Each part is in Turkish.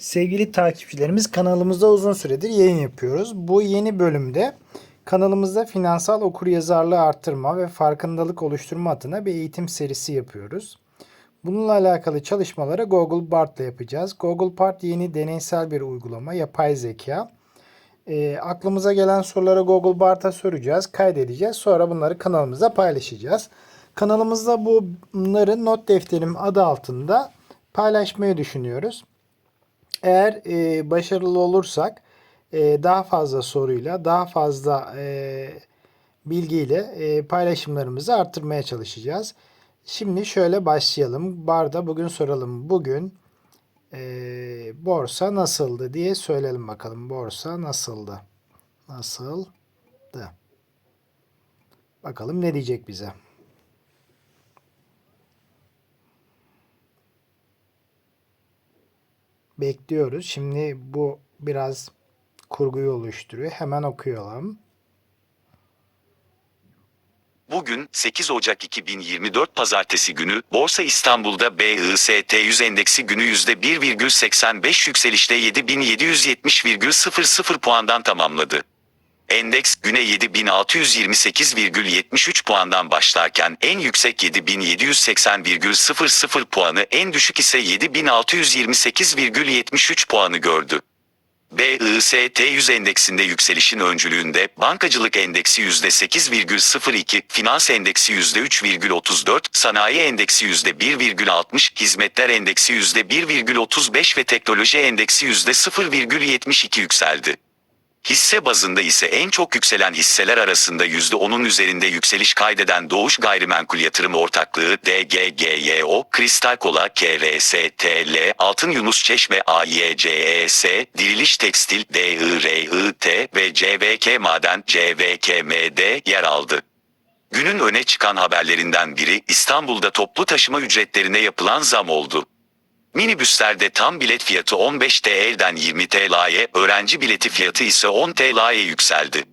Sevgili takipçilerimiz kanalımızda uzun süredir yayın yapıyoruz. Bu yeni bölümde kanalımızda finansal okuryazarlığı arttırma ve farkındalık oluşturma adına bir eğitim serisi yapıyoruz. Bununla alakalı çalışmaları Google Bard'la yapacağız. Google Bard yeni deneysel bir uygulama, yapay zeka. E, aklımıza gelen soruları Google Bard'a soracağız, kaydedeceğiz. Sonra bunları kanalımıza paylaşacağız. Kanalımızda bunları not defterim adı altında paylaşmayı düşünüyoruz. Eğer e, başarılı olursak e, daha fazla soruyla, daha fazla e, bilgiyle e, paylaşımlarımızı arttırmaya çalışacağız. Şimdi şöyle başlayalım. Barda bugün soralım. Bugün e, borsa nasıldı diye söyleyelim bakalım. Borsa nasıldı? Nasıldı? Bakalım ne diyecek bize. Bekliyoruz. Şimdi bu biraz kurguyu oluşturuyor. Hemen okuyalım. Bugün 8 Ocak 2024 Pazartesi günü Borsa İstanbul'da BIST 100 endeksi günü %1,85 yükselişte 7770,00 puandan tamamladı. Endeks güne 7628,73 puandan başlarken en yüksek 7780,00 puanı en düşük ise 7628,73 puanı gördü. BIST 100 endeksinde yükselişin öncülüğünde bankacılık endeksi %8,02, finans endeksi %3,34, sanayi endeksi %1,60, hizmetler endeksi %1,35 ve teknoloji endeksi %0,72 yükseldi. Hisse bazında ise en çok yükselen hisseler arasında %10'un üzerinde yükseliş kaydeden Doğuş Gayrimenkul Yatırım Ortaklığı DGGYO, Kristal Kola KRSTL, Altın Yunus Çeşme AYCES, Diriliş Tekstil DIRIT ve CVK Maden CVKMD yer aldı. Günün öne çıkan haberlerinden biri İstanbul'da toplu taşıma ücretlerine yapılan zam oldu. Minibüslerde tam bilet fiyatı 15 TL'den 20 TL'ye, öğrenci bileti fiyatı ise 10 TL'ye yükseldi.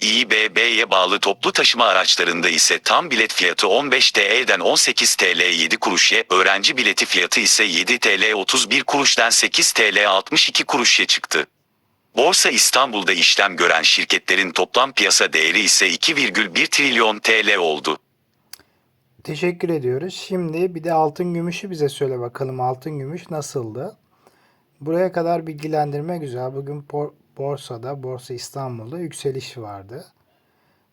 İBB'ye bağlı toplu taşıma araçlarında ise tam bilet fiyatı 15 TL'den 18 TL 7 kuruşya, öğrenci bileti fiyatı ise 7 TL 31 kuruştan 8 TL 62 kuruşya çıktı. Borsa İstanbul'da işlem gören şirketlerin toplam piyasa değeri ise 2,1 trilyon TL oldu. Teşekkür ediyoruz. Şimdi bir de altın gümüşü bize söyle bakalım. Altın gümüş nasıldı? Buraya kadar bilgilendirme güzel. Bugün borsada, Borsa İstanbul'da yükseliş vardı.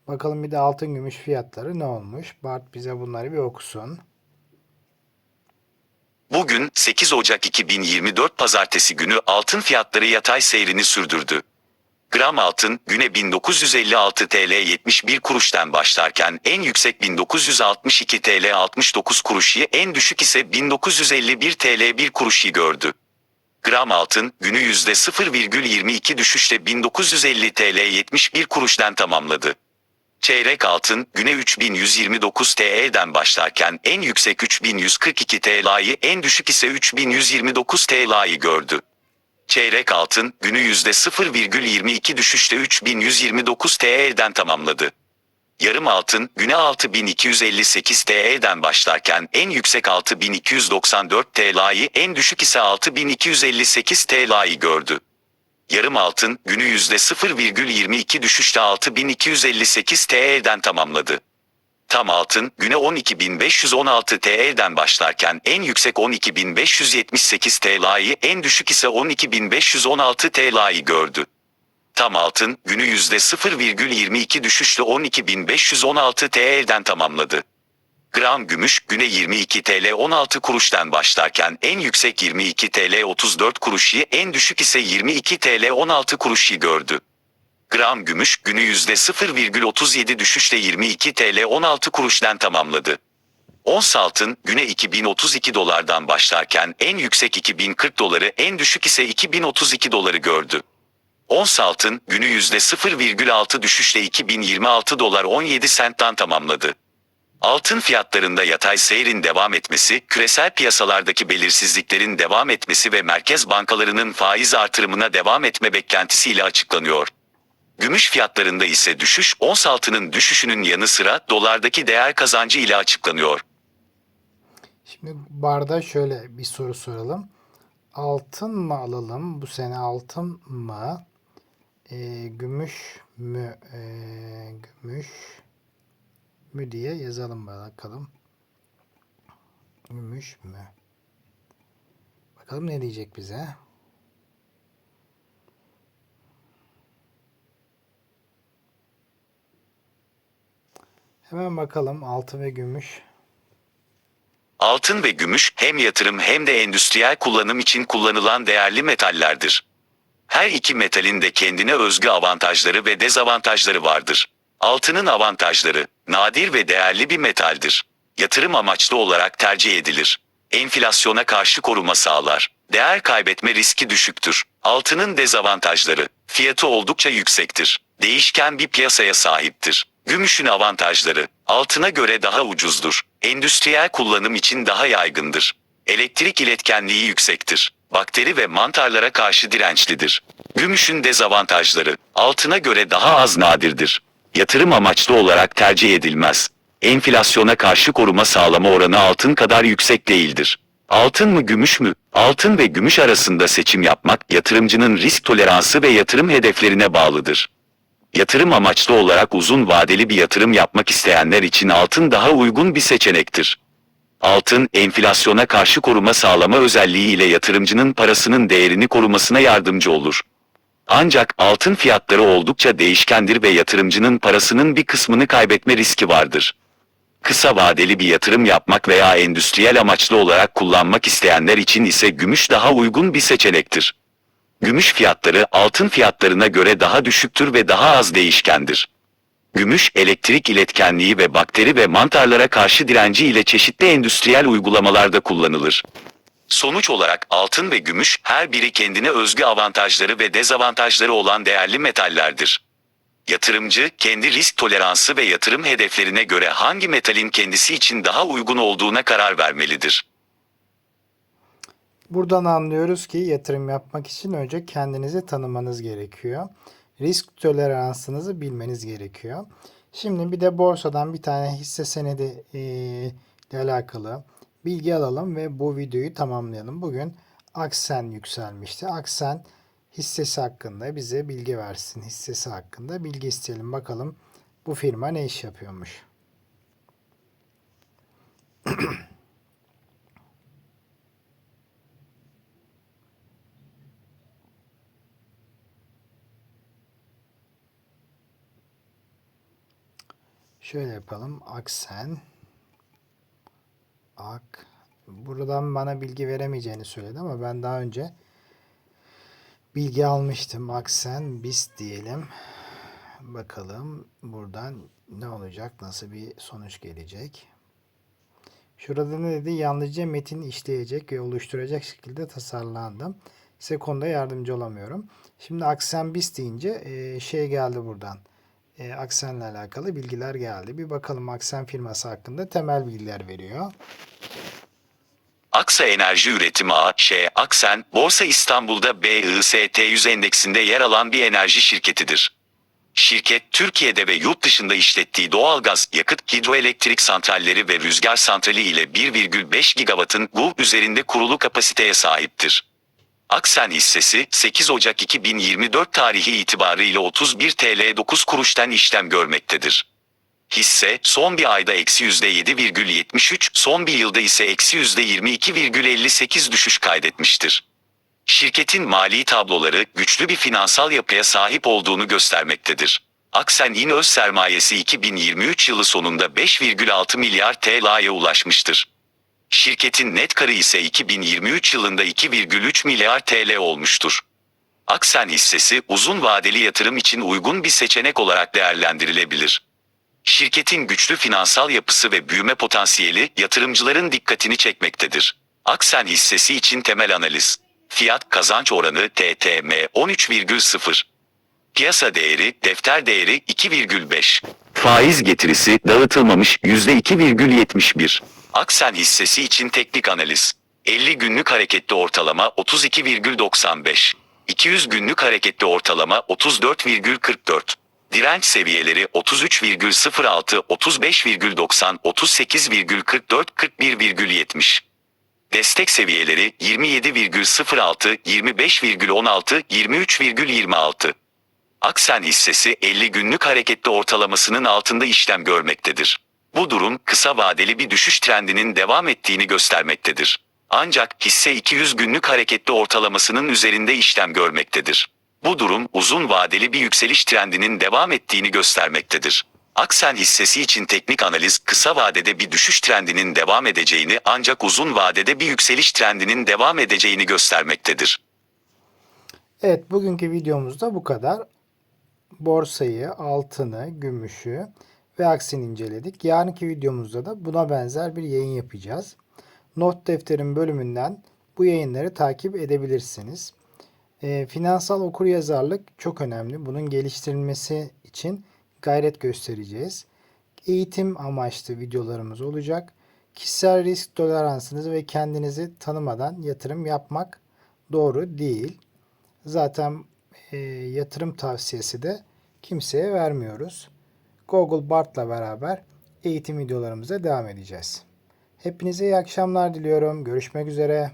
Bakalım bir de altın gümüş fiyatları ne olmuş? Bart bize bunları bir okusun. Bugün 8 Ocak 2024 Pazartesi günü altın fiyatları yatay seyrini sürdürdü. Gram altın güne 1956 TL 71 kuruştan başlarken en yüksek 1962 TL 69 kuruşu en düşük ise 1951 TL 1 kuruşu gördü. Gram altın günü %0,22 düşüşle 1950 TL 71 kuruştan tamamladı. Çeyrek altın güne 3129 TL'den başlarken en yüksek 3142 TL'yi en düşük ise 3129 TL'yi gördü. Çeyrek altın günü %0,22 düşüşle 3129 TL'den tamamladı. Yarım altın güne 6258 TL'den başlarken en yüksek 6294 TL'yi en düşük ise 6258 TL'yi gördü. Yarım altın günü %0,22 düşüşle 6258 TL'den tamamladı. Tam altın güne 12.516 TL'den başlarken en yüksek 12.578 TL'yi en düşük ise 12.516 TL'yi gördü. Tam altın günü %0,22 düşüşle 12.516 TL'den tamamladı. Gram gümüş güne 22 TL 16 kuruştan başlarken en yüksek 22 TL 34 kuruşu en düşük ise 22 TL 16 kuruşu gördü. Gram gümüş günü %0,37 düşüşle 22 TL 16 kuruştan tamamladı. Ons altın güne 2032 dolardan başlarken en yüksek 2040 doları en düşük ise 2032 doları gördü. Ons altın günü %0,6 düşüşle 2026 dolar 17 sentten tamamladı. Altın fiyatlarında yatay seyrin devam etmesi, küresel piyasalardaki belirsizliklerin devam etmesi ve merkez bankalarının faiz artırımına devam etme beklentisiyle açıklanıyor. Gümüş fiyatlarında ise düşüş, ons altının düşüşünün yanı sıra dolardaki değer kazancı ile açıklanıyor. Şimdi barda şöyle bir soru soralım. altın mı alalım? Bu sene altın mı? Ee, gümüş mü? Ee, gümüş mü diye yazalım bakalım. Gümüş mü? Bakalım ne diyecek bize. Hemen bakalım altın ve gümüş. Altın ve gümüş hem yatırım hem de endüstriyel kullanım için kullanılan değerli metallerdir. Her iki metalin de kendine özgü avantajları ve dezavantajları vardır. Altının avantajları, nadir ve değerli bir metaldir. Yatırım amaçlı olarak tercih edilir. Enflasyona karşı koruma sağlar. Değer kaybetme riski düşüktür. Altının dezavantajları, fiyatı oldukça yüksektir. Değişken bir piyasaya sahiptir. Gümüşün avantajları, altına göre daha ucuzdur. Endüstriyel kullanım için daha yaygındır. Elektrik iletkenliği yüksektir. Bakteri ve mantarlara karşı dirençlidir. Gümüşün dezavantajları, altına göre daha az nadirdir. Yatırım amaçlı olarak tercih edilmez. Enflasyona karşı koruma sağlama oranı altın kadar yüksek değildir. Altın mı gümüş mü? Altın ve gümüş arasında seçim yapmak yatırımcının risk toleransı ve yatırım hedeflerine bağlıdır. Yatırım amaçlı olarak uzun vadeli bir yatırım yapmak isteyenler için altın daha uygun bir seçenektir. Altın, enflasyona karşı koruma sağlama özelliği ile yatırımcının parasının değerini korumasına yardımcı olur. Ancak altın fiyatları oldukça değişkendir ve yatırımcının parasının bir kısmını kaybetme riski vardır. Kısa vadeli bir yatırım yapmak veya endüstriyel amaçlı olarak kullanmak isteyenler için ise gümüş daha uygun bir seçenektir. Gümüş fiyatları altın fiyatlarına göre daha düşüktür ve daha az değişkendir. Gümüş, elektrik iletkenliği ve bakteri ve mantarlara karşı direnci ile çeşitli endüstriyel uygulamalarda kullanılır. Sonuç olarak altın ve gümüş her biri kendine özgü avantajları ve dezavantajları olan değerli metallerdir. Yatırımcı, kendi risk toleransı ve yatırım hedeflerine göre hangi metalin kendisi için daha uygun olduğuna karar vermelidir. Buradan anlıyoruz ki yatırım yapmak için önce kendinizi tanımanız gerekiyor. Risk toleransınızı bilmeniz gerekiyor. Şimdi bir de borsadan bir tane hisse senedi eee, ile alakalı bilgi alalım ve bu videoyu tamamlayalım. Bugün Aksen yükselmişti. Aksen hissesi hakkında bize bilgi versin. Hissesi hakkında bilgi isteyelim. Bakalım bu firma ne iş yapıyormuş. Şöyle yapalım. Aksen. Ak. Buradan bana bilgi veremeyeceğini söyledi ama ben daha önce bilgi almıştım. Aksen biz diyelim. Bakalım buradan ne olacak? Nasıl bir sonuç gelecek? Şurada ne dedi? Yalnızca metin işleyecek ve oluşturacak şekilde tasarlandım. Size konuda yardımcı olamıyorum. Şimdi Aksen biz deyince şey geldi buradan e, Aksen'le alakalı bilgiler geldi. Bir bakalım Aksen firması hakkında temel bilgiler veriyor. Aksa Enerji Üretim AŞ, Aksen, Borsa İstanbul'da BIST 100 endeksinde yer alan bir enerji şirketidir. Şirket, Türkiye'de ve yurt dışında işlettiği doğalgaz, yakıt, hidroelektrik santralleri ve rüzgar santrali ile 1,5 gigawattın bu üzerinde kurulu kapasiteye sahiptir. Aksen hissesi 8 Ocak 2024 tarihi itibarıyla 31 TL 9 kuruştan işlem görmektedir. Hisse son bir ayda eksi %7,73, son bir yılda ise eksi %22,58 düşüş kaydetmiştir. Şirketin mali tabloları güçlü bir finansal yapıya sahip olduğunu göstermektedir. Aksen'in öz sermayesi 2023 yılı sonunda 5,6 milyar TL'ye ulaşmıştır. Şirketin net karı ise 2023 yılında 2,3 milyar TL olmuştur. Aksen hissesi uzun vadeli yatırım için uygun bir seçenek olarak değerlendirilebilir. Şirketin güçlü finansal yapısı ve büyüme potansiyeli yatırımcıların dikkatini çekmektedir. Aksen hissesi için temel analiz. Fiyat kazanç oranı TTM 13,0. Piyasa değeri, defter değeri 2,5. Faiz getirisi dağıtılmamış %2,71. Aksen hissesi için teknik analiz. 50 günlük hareketli ortalama 32,95. 200 günlük hareketli ortalama 34,44. Direnç seviyeleri 33,06, 35,90, 38,44, 41,70. Destek seviyeleri 27,06, 25,16, 23,26. Aksen hissesi 50 günlük hareketli ortalamasının altında işlem görmektedir. Bu durum kısa vadeli bir düşüş trendinin devam ettiğini göstermektedir. Ancak hisse 200 günlük hareketli ortalamasının üzerinde işlem görmektedir. Bu durum uzun vadeli bir yükseliş trendinin devam ettiğini göstermektedir. Aksen hissesi için teknik analiz kısa vadede bir düşüş trendinin devam edeceğini ancak uzun vadede bir yükseliş trendinin devam edeceğini göstermektedir. Evet bugünkü videomuzda bu kadar. Borsayı, altını, gümüşü ve aksini inceledik. Yarınki videomuzda da buna benzer bir yayın yapacağız. Not defterim bölümünden bu yayınları takip edebilirsiniz. E, finansal okuryazarlık çok önemli. Bunun geliştirilmesi için gayret göstereceğiz. Eğitim amaçlı videolarımız olacak. Kişisel risk toleransınızı ve kendinizi tanımadan yatırım yapmak doğru değil. Zaten e, yatırım tavsiyesi de kimseye vermiyoruz. Google Bart'la beraber eğitim videolarımıza devam edeceğiz. Hepinize iyi akşamlar diliyorum. Görüşmek üzere.